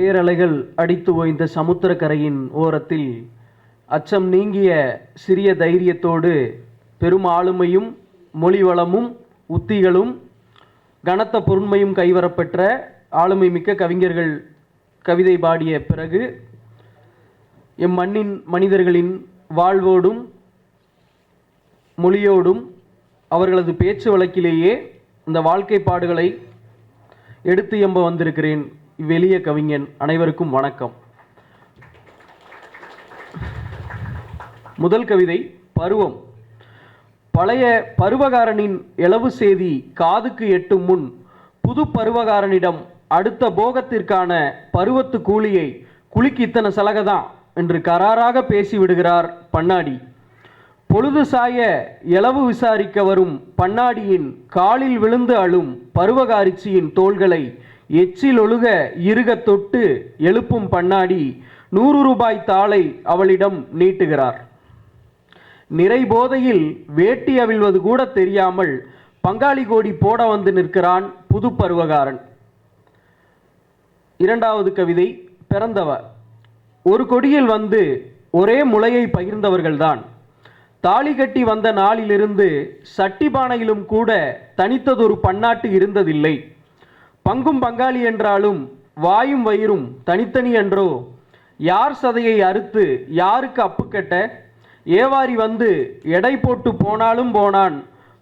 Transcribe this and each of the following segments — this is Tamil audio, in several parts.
பேரலைகள் அடித்து ஓய்ந்த சமுத்திரக்கரையின் ஓரத்தில் அச்சம் நீங்கிய சிறிய தைரியத்தோடு பெரும் ஆளுமையும் மொழிவளமும் உத்திகளும் கனத்த பொருண்மையும் கைவரப்பெற்ற ஆளுமை மிக்க கவிஞர்கள் கவிதை பாடிய பிறகு எம் மண்ணின் மனிதர்களின் வாழ்வோடும் மொழியோடும் அவர்களது பேச்சு வழக்கிலேயே இந்த வாழ்க்கை பாடுகளை எடுத்து எம்ப வந்திருக்கிறேன். இவ்வெளிய கவிஞன் அனைவருக்கும் வணக்கம். முதல் கவிதை பருவம். பழைய பருவகாரனின் இளவு செய்தி காதுக்கு எட்டும் முன் புது பருவகாரனிடம் அடுத்த போகத்திற்கான பருவத்து கூலியை குளிக்கு இத்தனை சலகதான் என்று கராராக பேசிவிடுகிறார் பண்ணாடி. பொழுது சாய இளவு விசாரிக்க வரும் பண்ணாடியின் காலில் விழுந்து அழும் பருவகாரிச்சியின் தோள்களை எச்சில் ஒழுக இருக தொட்டு எழுப்பும் பண்ணாடி நூறு ரூபாய் தாளை அவளிடம் நீட்டுகிறார். நிறை போதையில் வேட்டி அவிழ்வது கூட தெரியாமல் பங்காளி கோடி போட வந்து நிற்கிறான் புது பருவகாரன். இரண்டாவது கவிதை பிறந்தவ ஒரு கொடியில் வந்து ஒரே முளையை பகிர்ந்தவர்கள்தான். தாலி கட்டி வந்த நாளிலிருந்து சட்டி பானையிலும் கூட தனித்ததொரு பன்னாட்டு இருந்ததில்லை. பங்கும் பங்காளி என்றாலும் வாயும் வயிறும் தனித்தனி என்றோ யார் சதையை அறுத்து யாருக்கு அப்பு கட்ட? ஏவாரி வந்து எடை போட்டு போனாலும் போனான்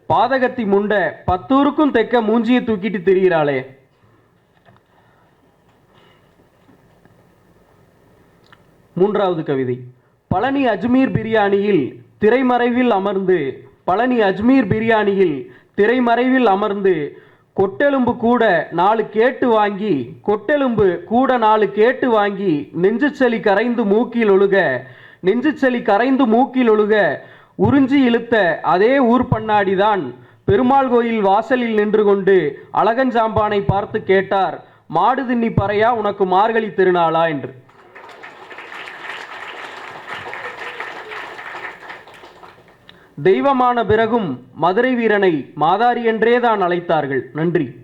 பாதகத்தி முண்ட பத்தூருக்கும் தெக்க மூஞ்சியை தூக்கிட்டு திரிகிறாளே மூன்றாவது கவிதை. பழனி அஜ்மீர் பிரியாணியில் திரைமறைவில் அமர்ந்து பழனி அஜ்மீர் பிரியாணியில் திரைமறைவில் அமர்ந்து கொட்டெலும்பு கூட நாலு கேட்டு வாங்கி கொட்டெலும்பு கூட நாலு கேட்டு வாங்கி நெஞ்சுச்சளி கரைந்து மூக்கில் ஒழுக நெஞ்சுச்சளி கரைந்து மூக்கில் ஒழுக உறிஞ்சி இழுத்த அதே ஊர் பண்ணாடிதான் பெருமாள் கோயில் வாசலில் நின்று கொண்டு அழகஞ்சாம்பானை பார்த்து கேட்டார் மாடு தின்னி பறையா உனக்கு மார்கழி திருநாளா? என்று. தெய்வமான பிறகும் மதுரை வீரனை மாதாரி என்றேதான் அழைத்தார்கள். நன்றி.